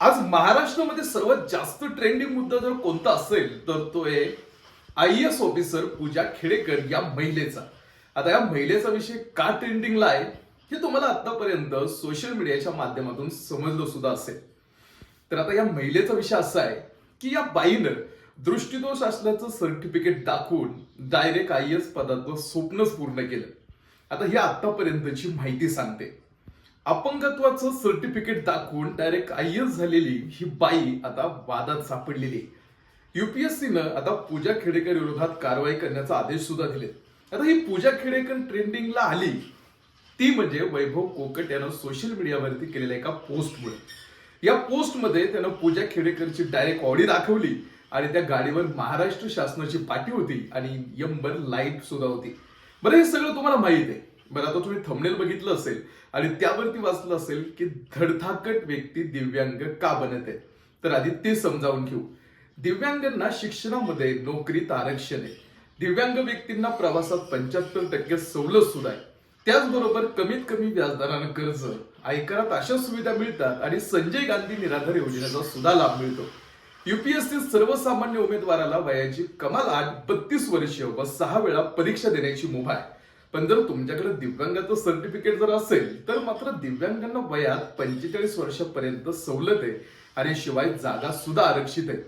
आज महाराष्ट्रामध्ये सर्वात जास्त ट्रेंडिंग मुद्दा जर कोणता असेल तर तो आहे I S officer Puja Khedkar या महिलेचा. आता या महिलेचा विषय का ट्रेंडिंगला आहे हे तुम्हाला आतापर्यंत सोशल मीडियाच्या माध्यमातून समजलं सुद्धा असेल. तर आता या महिलेचा विषय असा आहे की या बाईनं दृष्टिदोष असल्याचं सर्टिफिकेट दाखवून डायरेक्ट आय एस पदाचं स्वप्नच पूर्ण केलं. आता ही आतापर्यंतची माहिती सांगते. अपंगत्वाचं सर्टिफिकेट दाखवून डायरेक्ट आय एस झालेली ही बाई आता वादात सापडलेली. युपीएससीनं आता पूजा खेडेकर विरोधात कारवाई करण्याचा आदेश सुद्धा दिले आता ही पूजा खेडेकर ट्रेंडिंगला आली ती म्हणजे वैभव कोकट यानं सोशल मीडियावरती केलेल्या एका पोस्टमुळे या पोस्टमध्ये त्यानं पूजा खेडेकरची डायरेक्ट ऑडी दाखवली आणि त्या गाडीवर महाराष्ट्र शासनाची पाठी होती आणि यंबर लाइट सुद्धा होती. बरं हे सगळं तुम्हाला माहीत आहे. बरं आता तुम्ही थंबनेल बघितलं असेल आणि त्यावरती वाचलं असेल की धडधाकट व्यक्ती दिव्यांग का बनत? आहे तर आधी ते समजावून घेऊ. दिव्यांगांना शिक्षणामध्ये नोकरीत आरक्षण आहे. दिव्यांग व्यक्तींना प्रवासात पंच्याहत्तर टक्के सवलत सुद्धा आहे. त्याचबरोबर कमीत कमी व्याजदरानं कर्ज आयकरात अशा सुविधा मिळतात आणि संजय गांधी निराधार योजनेचा सुद्धा लाभ मिळतो. युपीएससी सर्वसामान्य उमेदवाराला वयाची कमाल आठ बत्तीस वर्ष व सहा वेळा परीक्षा देण्याची मुभा आहे. पण जर तुमच्याकडे दिव्यांगाचं सर्टिफिकेट जर असेल तर मात्र दिव्यांगांना वयात पंचेचाळीस वर्षापर्यंत सवलत आहे आणि शिवाय जागा सुद्धा आरक्षित आहे.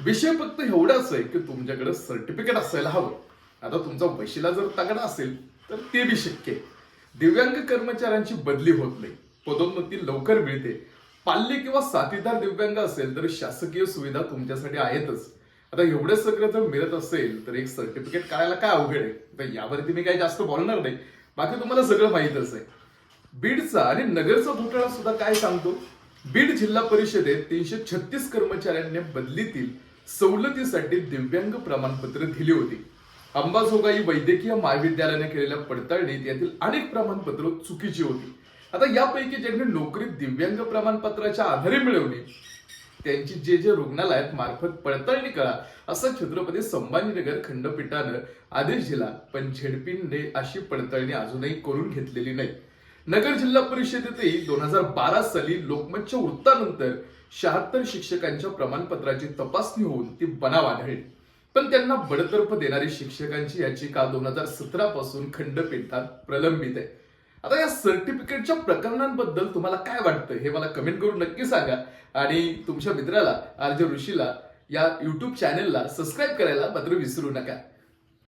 विषय फक्त एवढाच आहे की तुमच्याकडे सर्टिफिकेट असायला हवं. आता तुमचा वशिला जर तगडा असेल तर ते बी शक्य आहे. दिव्यांग कर्मचाऱ्यांची बदली होत नाही. पदोन्नती लवकर मिळते. पाल्य किंवा साथीदार दिव्यांग असेल तर शासकीय सुविधा तुमच्यासाठी आहेतच. आता एवढं सगळं जर मिळत असेल तर एक सर्टिफिकेट काढायला काय अवघड आहे? तर यावरती मी काही जास्त बोलणार नाही. बाकी तुम्हाला सगळं माहीतच आहे. बीडचा आणि नगरचा घोटाळा सुद्धा काय सांगतो? बीड जिल्हा परिषदेत तीनशे छत्तीस कर्मचाऱ्यांनी बदलीतील सवलतीसाठी दिव्यांग प्रमाणपत्र दिली होती. अंबाजोगाई वैद्यकीय महाविद्यालयाने केलेल्या पडताळणीत यातील अनेक प्रमाणपत्र चुकीची होती. आता यापैकी ज्यांनी नोकरी दिव्यांग प्रमाणपत्राच्या आधारे मिळवली त्यांची जे जे रुग्णालयात मार्फत पडताळणी करा असं छत्रपती संभाजीनगर खंडपीठानं आदेश दिला. पण झेडपीने अशी पडताळणी अजूनही करून घेतलेली नाही. नगर जिल्हा परिषदेतही दोन हजार बारा साली लोकमतच्या वृत्तानंतर शहात्तर शिक्षकांच्या प्रमाणपत्राची तपासणी होऊन ती बनाव आढळली. पण त्यांना बडतर्फ देणारी शिक्षकांची याचिका दोन हजार सतरा पासून खंडपीठात प्रलंबित आहे. आता या सर्टिफिकेटच्या प्रकरणांबद्दल तुम्हाला काय वाटतं हे मला कमेंट करून नक्की सांगा. आणि तुमच्या मित्राला आर्ज ऋषीला या युट्यूब चॅनेलला सबस्क्राईब करायला मात्र विसरू नका.